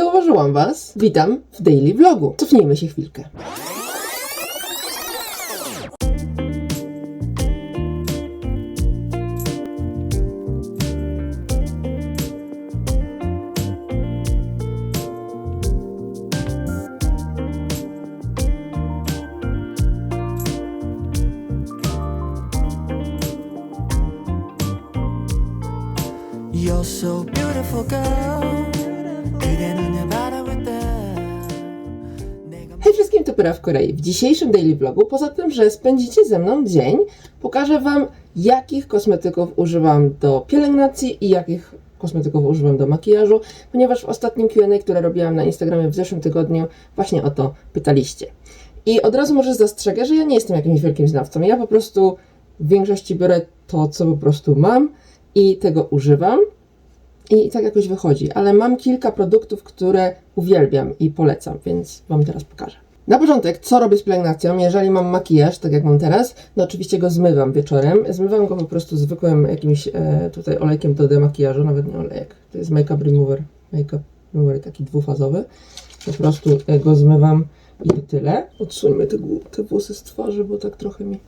zauważyłam Was. Witam w daily vlogu. Cofnijmy się chwilkę. Wszystkim, to Pyra w Korei. W dzisiejszym daily vlogu, poza tym, że spędzicie ze mną dzień, pokażę Wam, jakich kosmetyków używam do pielęgnacji i jakich kosmetyków używam do makijażu, ponieważ w ostatnim Q&A, które robiłam na Instagramie w zeszłym tygodniu, właśnie o to pytaliście. I od razu może zastrzegę, że ja nie jestem jakimś wielkim znawcą. Ja po prostu w większości biorę to, co po prostu mam i tego używam. I tak jakoś wychodzi, ale mam kilka produktów, które uwielbiam i polecam, więc Wam teraz pokażę. Na początek, co robię z pielęgnacją? Jeżeli mam makijaż, tak jak mam teraz, no oczywiście go zmywam wieczorem. Zmywam go po prostu zwykłym jakimś e, tutaj olejkiem do demakijażu, nawet nie olejek. To jest Makeup Remover, Makeup Remover taki dwufazowy. Po prostu e, go zmywam i tyle. Odsuńmy te, te włosy z twarzy, bo tak trochę mi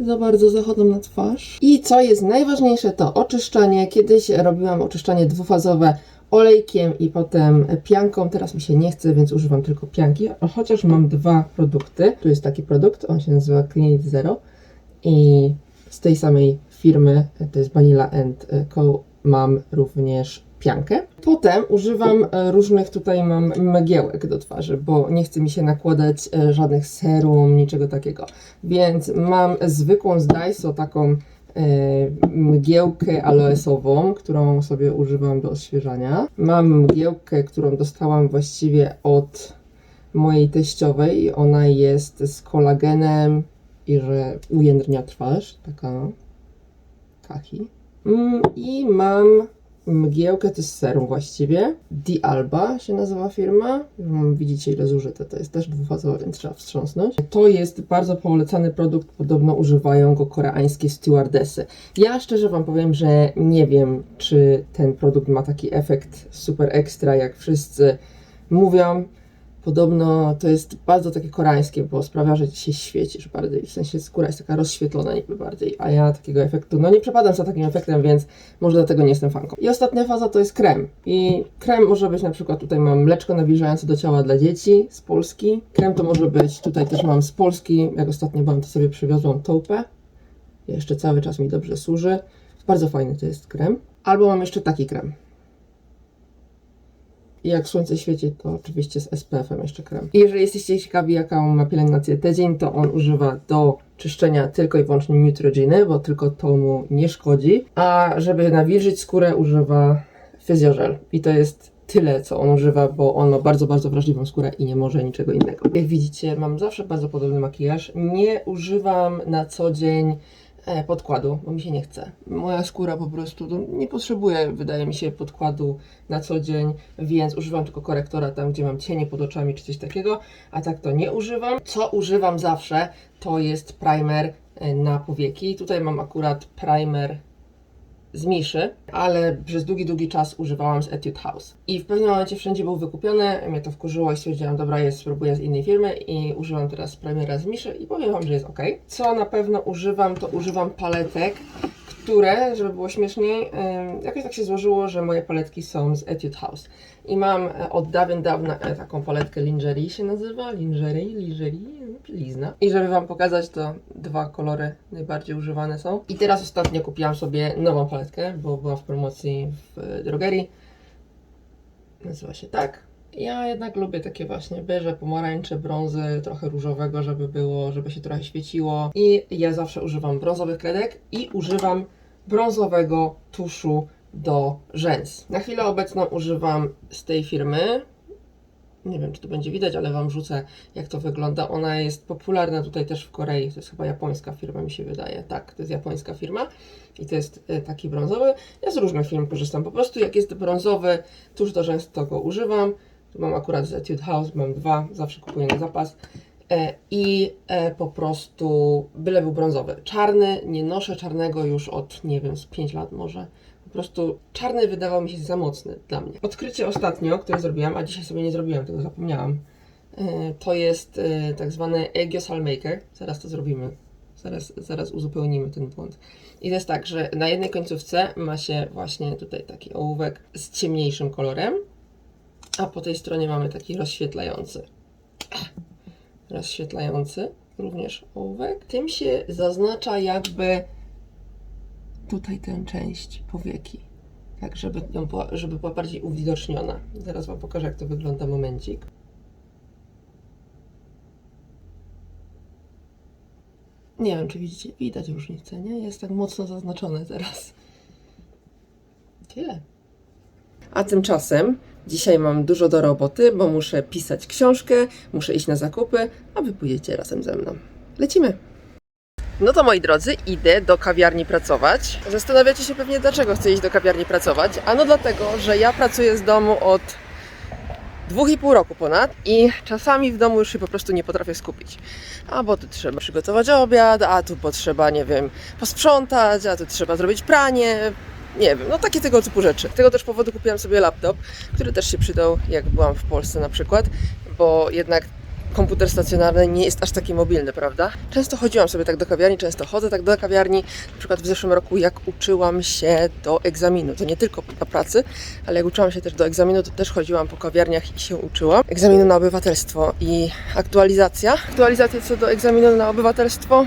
za bardzo zachodzą na twarz. I co jest najważniejsze, to oczyszczanie. Kiedyś robiłam oczyszczanie dwufazowe olejkiem i potem pianką. Teraz mi się nie chce, więc używam tylko pianki. Chociaż mam dwa produkty. Tu jest taki produkt, on się nazywa Clean It Zero i z tej samej firmy, to jest Vanilla and Co. Mam również piankę. Potem używam e, różnych, tutaj mam mgiełek do twarzy, bo nie chce mi się nakładać e, żadnych serum, niczego takiego. Więc mam zwykłą z Daiso taką e, mgiełkę aloesową, którą sobie używam do odświeżania. Mam mgiełkę, którą dostałam właściwie od mojej teściowej i ona jest z kolagenem i że ujędrnia twarz, taka kaki. Mm, I mam mgiełkę, to jest serum właściwie. Di Alba się nazywa firma. Widzicie ile zużyte, to jest też dwufazowe, więc trzeba wstrząsnąć. To jest bardzo polecany produkt, podobno używają go koreańskie stewardesy. Ja szczerze Wam powiem, że nie wiem, czy ten produkt ma taki efekt super ekstra, jak wszyscy mówią. Podobno to jest bardzo takie koreańskie, bo sprawia, że się świecisz bardziej. W sensie skóra jest taka rozświetlona niby bardziej, a ja takiego efektu, no nie przepadam za takim efektem, więc może dlatego nie jestem fanką. I ostatnia faza to jest krem. I krem może być na przykład, tutaj mam mleczko nawilżające do ciała dla dzieci z Polski. Krem to może być, tutaj też mam z Polski, jak ostatnio byłam, to sobie przywiozłam taupę. Jeszcze cały czas mi dobrze służy. Bardzo fajny to jest krem. Albo mam jeszcze taki krem. I jak słońce świeci, to oczywiście z SPF-em jeszcze krem. I jeżeli jesteście ciekawi, jaką ma pielęgnację tydzień, to on używa do czyszczenia tylko i wyłącznie Neutrogeny, bo tylko to mu nie szkodzi. A żeby nawilżyć skórę, używa Physiogel. I to jest tyle, co on używa, bo on ma bardzo, bardzo wrażliwą skórę i nie może niczego innego. Jak widzicie, mam zawsze bardzo podobny makijaż. Nie używam na co dzień podkładu, bo mi się nie chce. Moja skóra po prostu no, nie potrzebuje, wydaje mi się, podkładu na co dzień, więc używam tylko korektora tam, gdzie mam cienie pod oczami czy coś takiego, a tak to nie używam. Co używam zawsze, to jest primer e, na powieki. Tutaj mam akurat primer z Miszy, ale przez długi, długi czas używałam z Etude House. I w pewnym momencie wszędzie był wykupiony, mnie to wkurzyło i stwierdziłam, dobra, jest, spróbuję z innej firmy i używam teraz primera z Miszy i powiem Wam, że jest ok. Co na pewno używam, to używam paletek, które, żeby było śmieszniej, jakoś tak się złożyło, że moje paletki są z Etude House. I mam e, od dawien dawna e, taką paletkę lingerie się nazywa, lingerie, lingerie, lizna. I żeby Wam pokazać, to dwa kolory najbardziej używane są. I teraz ostatnio kupiłam sobie nową paletkę, bo była w promocji w e, drogerii. Nazywa się tak. Ja jednak lubię takie właśnie beże, pomarańcze, brązy, trochę różowego, żeby było, żeby się trochę świeciło. I ja zawsze używam brązowych kredek i używam brązowego tuszu do rzęs. Na chwilę obecną używam z tej firmy. Nie wiem, czy to będzie widać, ale Wam rzucę, jak to wygląda. Ona jest popularna tutaj też w Korei. To jest chyba japońska firma, mi się wydaje. Tak, to jest japońska firma. I to jest e, taki brązowy. Ja z różnych firm korzystam. Po prostu jak jest brązowy tuż do rzęs, to go używam. Tu mam akurat z Etude House, mam dwa, zawsze kupuję na zapas. E, I e, po prostu byle był brązowy. Czarny, nie noszę czarnego już od, nie wiem, z 5 lat może. Prostu czarny wydawał mi się za mocny dla mnie. Odkrycie ostatnio, które zrobiłam, a dzisiaj sobie nie zrobiłam, tego zapomniałam, e, to jest e, tak zwany Aegiosal Maker. Zaraz to zrobimy. Zaraz, zaraz uzupełnimy ten błąd. I to jest tak, że na jednej końcówce ma się właśnie tutaj taki ołówek z ciemniejszym kolorem, a po tej stronie mamy taki rozświetlający. Rozświetlający również ołówek. Tym się zaznacza jakby tutaj tę część powieki. Tak, żeby, ją była, żeby była bardziej uwidoczniona. Zaraz Wam pokażę, jak to wygląda momencik. Nie wiem, czy widzicie, widać różnicę, nie? Jest tak mocno zaznaczone teraz. Tyle. A tymczasem dzisiaj mam dużo do roboty, bo muszę pisać książkę, muszę iść na zakupy, a wy pójdziecie razem ze mną. Lecimy! No to moi drodzy, idę do kawiarni pracować. Zastanawiacie się pewnie, dlaczego chcę iść do kawiarni pracować. Ano dlatego, że ja pracuję z domu od dwóch i pół roku ponad i czasami w domu już się po prostu nie potrafię skupić. A bo tu trzeba przygotować obiad, a tu potrzeba, nie wiem, posprzątać, a tu trzeba zrobić pranie. Nie wiem, no takie tego typu rzeczy. Z tego też powodu kupiłam sobie laptop, który też się przydał, jak byłam w Polsce na przykład, bo jednak komputer stacjonarny nie jest aż taki mobilny, prawda? Często chodziłam sobie tak do kawiarni, często chodzę tak do kawiarni. Na przykład w zeszłym roku, jak uczyłam się do egzaminu, to nie tylko na pracy, ale jak uczyłam się też do egzaminu, to też chodziłam po kawiarniach i się uczyłam. Egzaminu na obywatelstwo i aktualizacja. Aktualizacja co do egzaminu na obywatelstwo,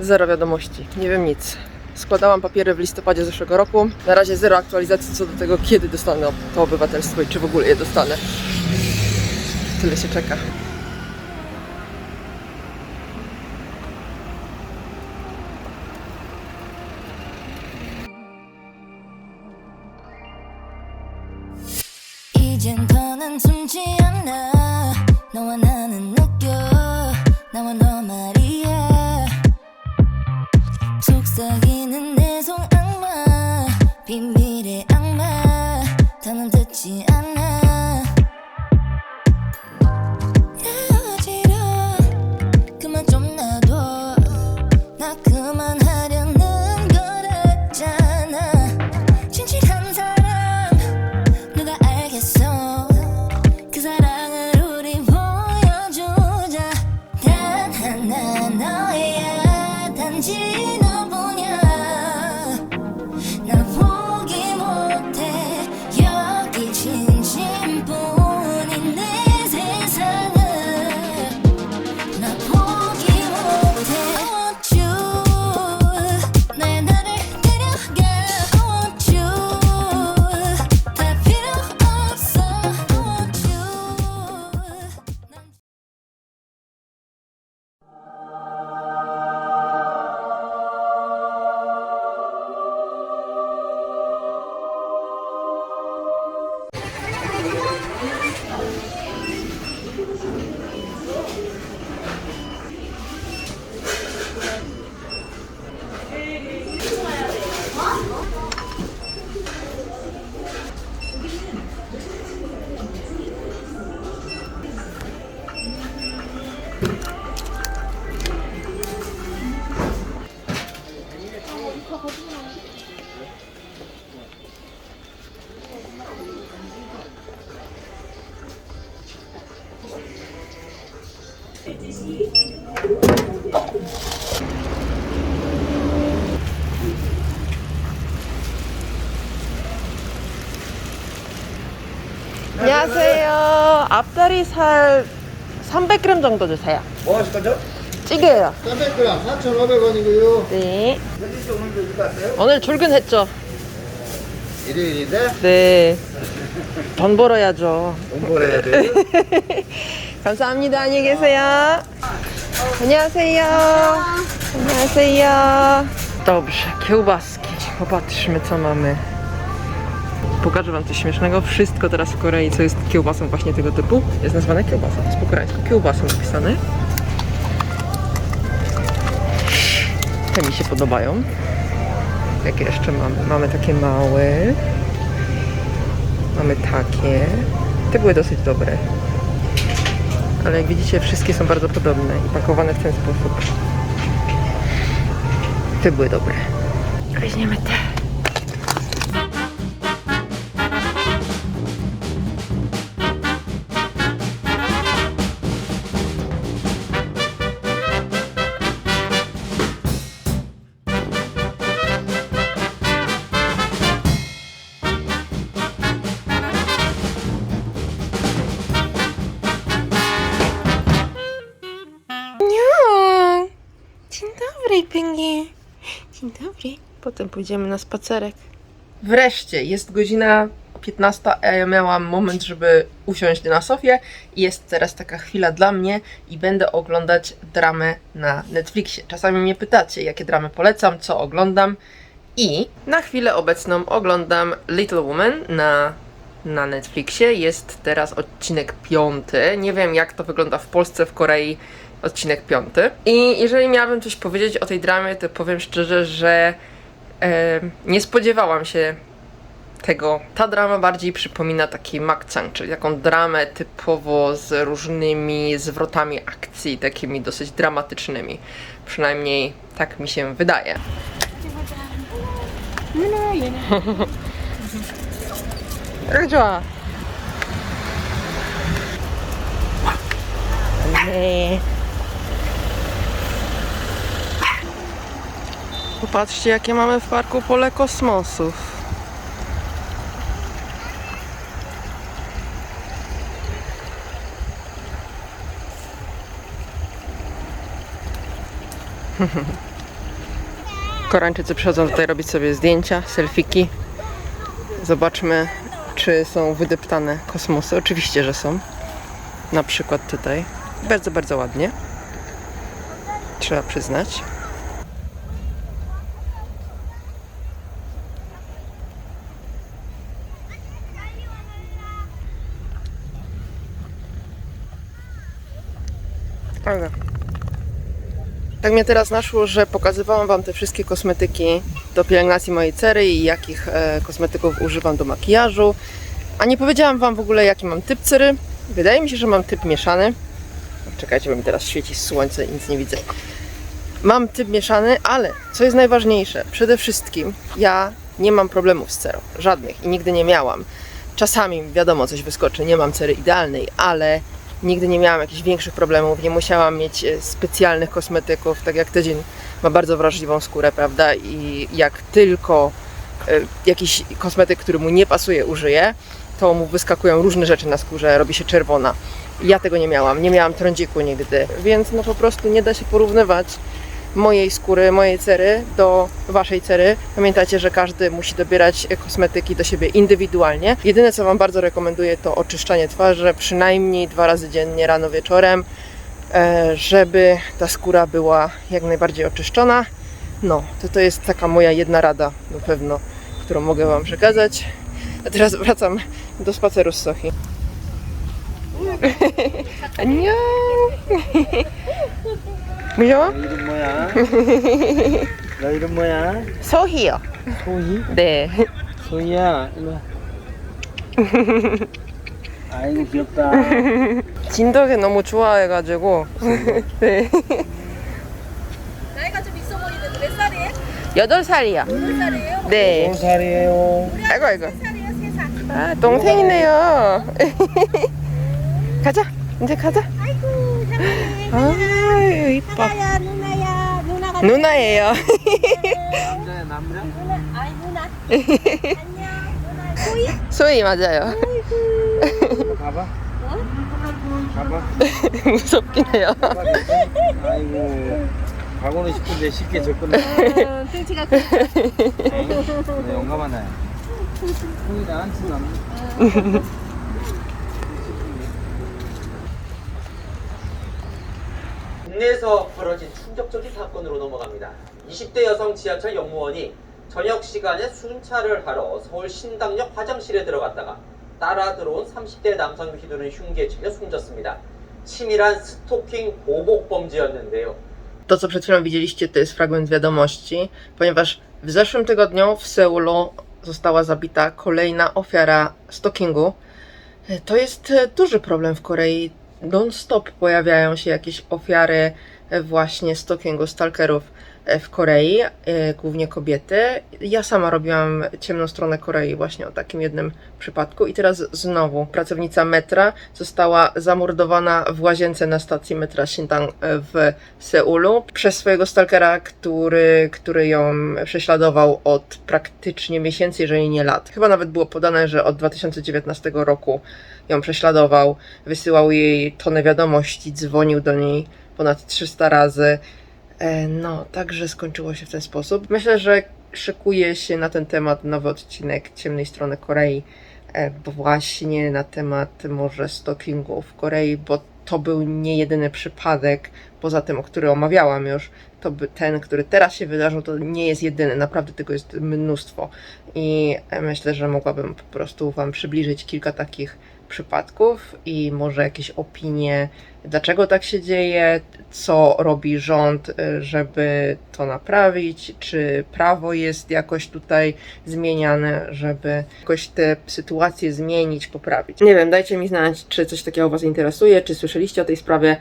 zero wiadomości, nie wiem nic. Składałam papiery w listopadzie zeszłego roku. Na razie zero aktualizacji co do tego, kiedy dostanę to obywatelstwo i czy w ogóle je dostanę. Tyle się czeka. 숨지 않아. 너와 나는 느껴 나와 너 말이야. 속삭이 changes 안녕하세요. 앞다리살 300g 정도 주세요. 뭐 하실 거죠? 찌개요. 300g 4,500원이고요. 네. 현지 씨 오늘 여기 갔어요? 오늘 출근했죠. 일요일인데 네. 돈 벌어야죠. 돈 벌어야 돼. 감사합니다. 안녕히 계세요. An녕하세요. An녕하세요. Dobrze, kiełbaski. Popatrzmy, co mamy. Pokażę Wam coś śmiesznego. Wszystko teraz w Korei, co jest kiełbasą właśnie tego typu, jest nazwane kiełbasą. Jest po koreańsku kiełbasą napisane. Te mi się podobają. Jakie jeszcze mamy? Mamy takie małe. Mamy takie. Te były dosyć dobre. ale jak widzicie, wszystkie są bardzo podobne i pakowane w ten sposób. Te były dobre. Weźmiemy te. Dzień dobry. Potem pójdziemy na spacerek. Wreszcie jest godzina 15, a ja miałam moment, żeby usiąść na sofie i jest teraz taka chwila dla mnie i będę oglądać dramę na Netflixie. Czasami mnie pytacie, jakie dramy polecam, co oglądam i na chwilę obecną oglądam Little Woman na na Netflixie. Jest teraz odcinek piąty. Nie wiem, jak to wygląda w Polsce, w Korei. Odcinek piąty. I jeżeli miałabym coś powiedzieć o tej dramie, to powiem szczerze, że e, nie spodziewałam się tego. Ta drama bardziej przypomina taki makcang, czyli taką dramę typowo z różnymi zwrotami akcji, takimi dosyć dramatycznymi. Przynajmniej tak mi się wydaje. Jak działa? Nie. Popatrzcie, jakie mamy w parku pole kosmosów. Koreańczycy przychodzą tutaj robić sobie zdjęcia, selfiki. Zobaczmy, czy są wydeptane kosmosy. Oczywiście, że są. Na przykład tutaj. Bardzo, bardzo ładnie. Trzeba przyznać. Tak mnie teraz naszło, że pokazywałam Wam te wszystkie kosmetyki do pielęgnacji mojej cery i jakich e, kosmetyków używam do makijażu. A nie powiedziałam Wam w ogóle, jaki mam typ cery. Wydaje mi się, że mam typ mieszany. Czekajcie, bo mi teraz świeci słońce i nic nie widzę. Mam typ mieszany, ale co jest najważniejsze, przede wszystkim ja nie mam problemów z cerą. Żadnych i nigdy nie miałam. Czasami, wiadomo, coś wyskoczy, nie mam cery idealnej, ale nigdy nie miałam jakichś większych problemów, nie musiałam mieć e, specjalnych kosmetyków, tak jak tydzień ma bardzo wrażliwą skórę, prawda? I jak tylko e, jakiś kosmetyk, który mu nie pasuje, użyje, to mu wyskakują różne rzeczy na skórze, robi się czerwona. Ja tego nie miałam, nie miałam trądziku nigdy, więc no po prostu nie da się porównywać mojej skóry, mojej cery do waszej cery. Pamiętajcie, że każdy musi dobierać kosmetyki do siebie indywidualnie. Jedyne co wam bardzo rekomenduję to oczyszczanie twarzy przynajmniej dwa razy dziennie, rano wieczorem, e, żeby ta skóra była jak najbardziej oczyszczona. No, to to jest taka moja jedna rada na pewno, którą mogę wam przekazać. A teraz wracam do spaceru z Sochi. 안녕. 뭐야? 너 이름 뭐야? 너 이름 뭐야? 소희요. 소희? 네. 소희야, 일로 와. 아이고 귀엽다. 진덕이 너무 좋아해가지고. 네. 나이가 좀 있어 보이는데 몇 살이에요? 여덟 살이야. 몇 살이에요? 네. 몇 살이에요? 아이고 아이고. 세 살이에요, 세 살. 아 동생이네요. 가자. 이제 가자. 아유 이뻐. 누나야, 누나야, 누나가 누나예요. 남자야 남자? 누나, 아이 누나. 안녕, 누나. 소희. 소희 맞아요. 가봐. 가봐. 무섭긴 해요. 아이고 가고는 싶은데 쉽게 접근해. 어, 등치가 크. 네, 용감하네. 소희 나한테 남. 국 내에서 벌어진 충격적인 사건으로 넘어갑니다. 20대 여성 지하철 역무원이 저녁 시간에 순찰을 하러 서울 신당역 화장실에 들어갔다가 따라 들어온 30대 남성 휘두른 흉기에 숨졌습니다. 치밀한 스토킹 보복 범죄였는데요. To, co przed chwilą widzieliście, to jest fragment wiadomości, ponieważ w zeszłym tygodniu w Seulu została zabita kolejna ofiara stalkingu. To jest e, duży problem w Korei. Non-stop pojawiają się jakieś ofiary e, właśnie stalkingu stalkerów e, w Korei, e, głównie kobiety. Ja sama robiłam ciemną stronę Korei właśnie o takim jednym przypadku i teraz znowu pracownica metra została zamordowana w łazience na stacji metra Sintang w Seulu przez swojego stalkera, który, który ją prześladował od praktycznie miesięcy, jeżeli nie lat. Chyba nawet było podane, że od 2019 roku ją prześladował, wysyłał jej tonę wiadomości, dzwonił do niej ponad 300 razy. E, No, także skończyło się w ten sposób. Myślę, że szykuje się na ten temat nowy odcinek Ciemnej Strony Korei, e, właśnie na temat może stalkingu w Korei, bo to był nie jedyny przypadek, poza tym, o który omawiałam już, to by ten, który teraz się wydarzył, to nie jest jedyny, naprawdę tego jest mnóstwo. I e, myślę, że mogłabym po prostu Wam przybliżyć kilka takich przypadków i może jakieś opinie, dlaczego tak się dzieje, co robi rząd, y, żeby to naprawić, czy prawo jest jakoś tutaj zmieniane, żeby jakoś te sytuacje zmienić, poprawić. Nie wiem, dajcie mi znać, czy coś takiego Was interesuje, czy słyszeliście o tej sprawie.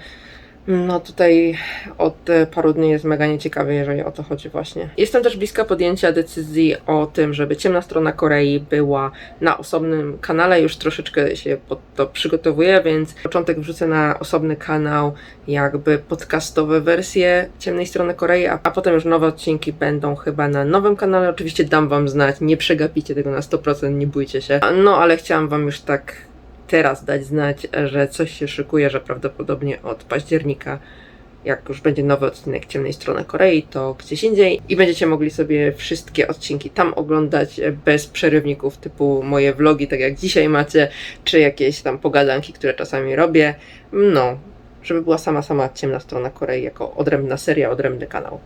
No tutaj od e, paru dni jest mega nieciekawie, jeżeli o to chodzi właśnie. Jestem też bliska podjęcia decyzji o tym, żeby ciemna strona Korei była na osobnym kanale. Już troszeczkę się pod to przygotowuję, więc początek wrzucę na osobny kanał jakby podcastowe wersje ciemnej strony Korei, a, a potem już nowe odcinki będą chyba na nowym kanale. Oczywiście dam wam znać, nie przegapicie tego na 100%, nie bójcie się. No ale chciałam wam już tak teraz dać znać, że coś się szykuje, że prawdopodobnie od października, jak już będzie nowy odcinek Ciemnej Strony Korei, to gdzieś indziej i będziecie mogli sobie wszystkie odcinki tam oglądać bez przerywników typu moje vlogi, tak jak dzisiaj macie, czy jakieś tam pogadanki, które czasami robię. No, żeby była sama, sama Ciemna Strona Korei jako odrębna seria, odrębny kanał.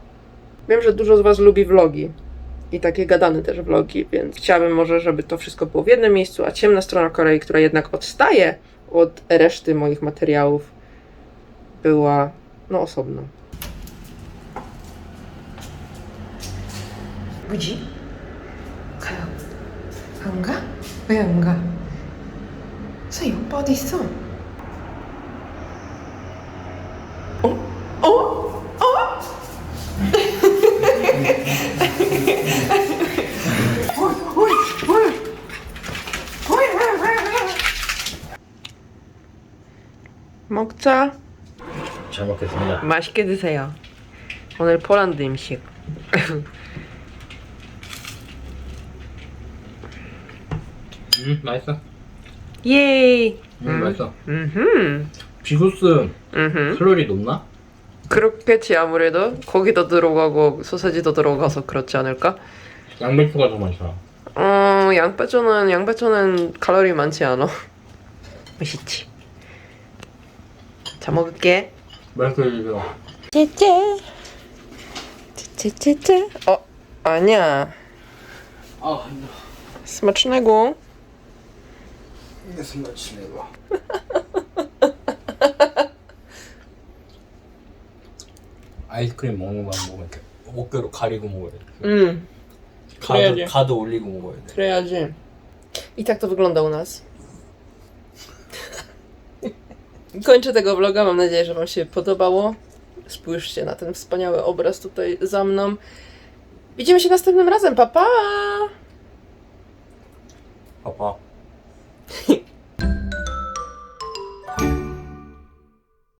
Wiem, że dużo z Was lubi vlogi i takie gadane też vlogi, więc chciałabym może, żeby to wszystko było w jednym miejscu, a ciemna strona Korei, która jednak odstaje od reszty moich materiałów, była no osobno. 뭐지? 가요. 안 가? 왜 안 가? 서희 오빠 어디 있어? 어? 먹자. 잘 먹겠습니다. 맛있게 드세요. 오늘 폴란드 음식. 음 맛있어 예이. 음, 맛있어 음. 비구스 음. 칼로리 높나? 그렇겠지 아무래도 고기도 들어가고 소세지도 들어가서 그렇지 않을까? 양배추가 더 맛있어 어 양배추는 양배추는 칼로리 많지 않아. 맛있지. 자 먹을게. 맛있어 째째. 째째째. 어 아니야. 아 스마치네고. 이게 스마치네고. 아이스크림 먹는 거 먹으면 이렇게 어깨로 가리고 먹어야 돼 음. 가드, 그래야지. 가드 올리고 먹어야 돼 그래야지. I tak to wygląda u nas. Kończę tego vloga. Mam nadzieję, że Wam się podobało. Spójrzcie na ten wspaniały obraz tutaj za mną. Widzimy się następnym razem. Pa, pa! 봐봐